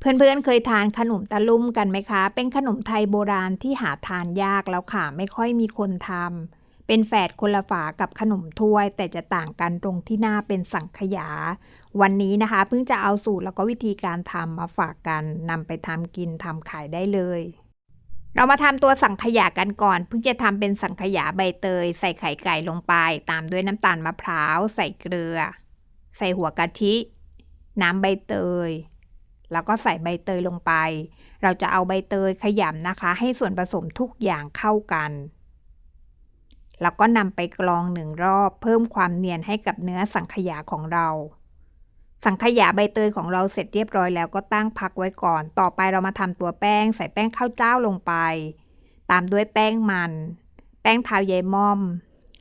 เพื่อนๆ เคยทานขนมตะลุ่มกันไหมคะ เป็นขนมไทยโบราณที่หาทานยากแล้วค่ะ ไม่ค่อยมีคนทำ เป็นแฝดคนละฝากับขนมถ้วย แต่จะต่างกันตรงที่หน้าเป็นสังขยา วันนี้นะคะเพิ่งจะเอาสูตรแล้วก็วิธีการทำมาฝากกันนำไปทำกินทำขายได้เลย เรามาทำตัวสังขยากันก่อน เพิ่งจะทำเป็นสังขยาใบเตย ใส่ไข่ไก่ลงไป ตามด้วยน้ำตาลมะพร้าว ใส่เกลือ ใส่หัวกะทิ น้ำใบเตย แล้วก็ใส่ใบเตยลงไป เราจะเอาใบเตยขยำนะคะ ให้ส่วนผสมทุกอย่างเข้ากัน แล้วก็นำไปกรองหนึ่งรอบ เพิ่มความเนียนให้กับเนื้อสังขยาของเรา สังขยาใบเตยของเราเสร็จเรียบร้อยแล้วก็ตั้งพักไว้ก่อน ต่อไปเรามาทำตัวแป้ง ใส่แป้งข้าวเจ้าลงไป ตามด้วยแป้งมัน แป้งเท้ายายม่อม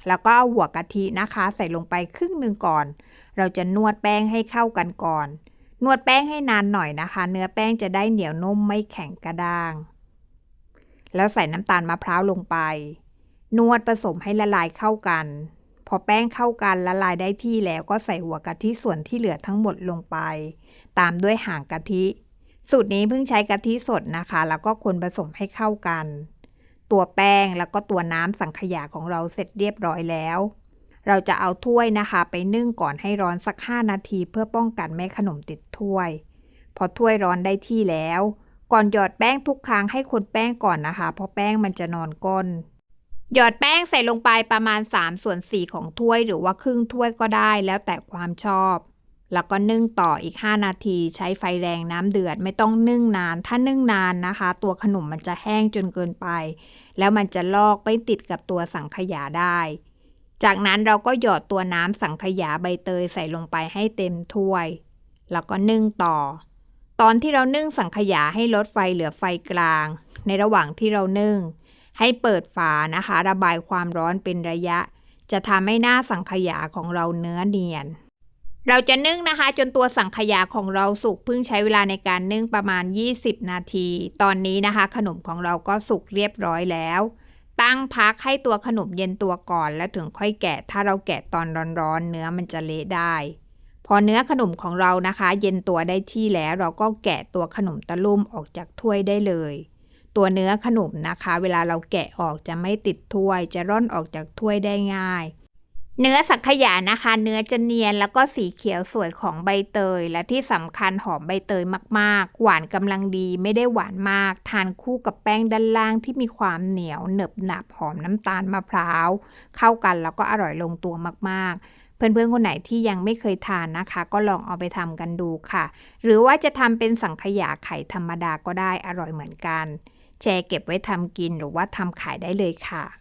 แล้วก็เอาหัวกะทินะคะ ใส่ลงไปครึ่งหนึ่งก่อน เราจะนวดแป้งให้เข้ากันก่อน นวดแป้งให้นานหน่อยนะคะ เนื้อแป้งจะได้เหนียวนุ่มไม่แข็งกระด้าง แล้วใส่น้ำตาลมะพร้าวลงไป นวดผสมให้ละลายเข้ากัน พอแป้งเข้ากันละลายได้ที่แล้วก็ใส่หัวกะทิส่วนที่เหลือทั้งหมดลงไป ตามด้วยหางกะทิ สูตรนี้เพิ่งใช้กะทิสดนะคะ แล้วก็คนผสมให้เข้ากัน ตัวแป้งแล้วก็ตัวน้ำสังขยาของเราเสร็จเรียบร้อยแล้ว เราจะเอาถ้วยนะคะ ไปนึ่งก่อนให้ร้อนสัก 5 นาทีเพื่อป้องกันไม่ขนมติดถ้วย พอถ้วยร้อนได้ที่แล้ว ก่อนหยอดแป้งทุกครั้งให้คนแป้งก่อนนะคะ เพราะแป้งมันจะนอนก้น หยอดแป้งใส่ลงไปประมาณ 3 ส่วน 4 ของถ้วยหรือว่าครึ่งถ้วยก็ได้แล้วแต่ความชอบแล้วก็นึ่งต่ออีก 5 นาทีใช้ไฟแรงน้ำเดือดไม่ต้องนึ่งนาน ถ้านึ่งนานนะคะ ตัวขนมมันจะแห้งจนเกินไป แล้วมันจะลอกไปติดกับตัวสังขยาได้ จากนั้นเราก็หยอดตัวน้ำสังขยาใบเตยใส่ลงไปให้เต็มถ้วย แล้วก็นึ่งต่อ ตอนที่เรานึ่งสังขยาให้ลดไฟเหลือไฟกลาง ในระหว่างที่เรานึ่ง ให้เปิดฝานะคะ ระบายความร้อนเป็นระยะ จะทำให้หน้าสังขยาของเราเนื้อเนียน เราจะนึ่งนะคะ จนตัวสังขยาของเราสุกเพิ่งใช้เวลาในการนึ่งประมาณ 20 นาที ตอนนี้นะคะ ขนมของเราก็สุกเรียบร้อยแล้ว ตั้งพักให้ตัวขนมเย็นตัวก่อน แล้วถึงค่อยแกะ ถ้าเราแกะตอนร้อนๆ เนื้อมันจะเละได้ พอเนื้อขนมของเรานะคะ เย็นตัวได้ที่แล้วเราก็แกะตัวขนมตะลุ่มออกจากถ้วยได้เลย ตัวเนื้อขนมนะคะ เวลาเราแกะออกจะไม่ติดถ้วย จะร่อนออกจากถ้วยได้ง่าย เนื้อสังขยานะคะ เนื้อจะเนียนแล้วก็สีเขียวสวยของใบเตย และที่สำคัญหอมใบเตยมากๆ หวานกำลังดีไม่ได้หวานมาก ทานคู่กับแป้งด้านล่างที่มีความเหนียวเหนบหนับหอมน้ำตาลมะพร้าว เข้ากันแล้วก็อร่อยลงตัวมากๆเพื่อนๆ คนไหนที่ยังไม่เคยทานนะคะ ก็ลองเอาไปทำกันดูค่ะ หรือว่าจะทำเป็นสังขยาไข่ธรรมดาก็ได้อร่อยเหมือนกัน แชร์เก็บไว้ทำกินหรือว่าทำขายได้เลยค่ะ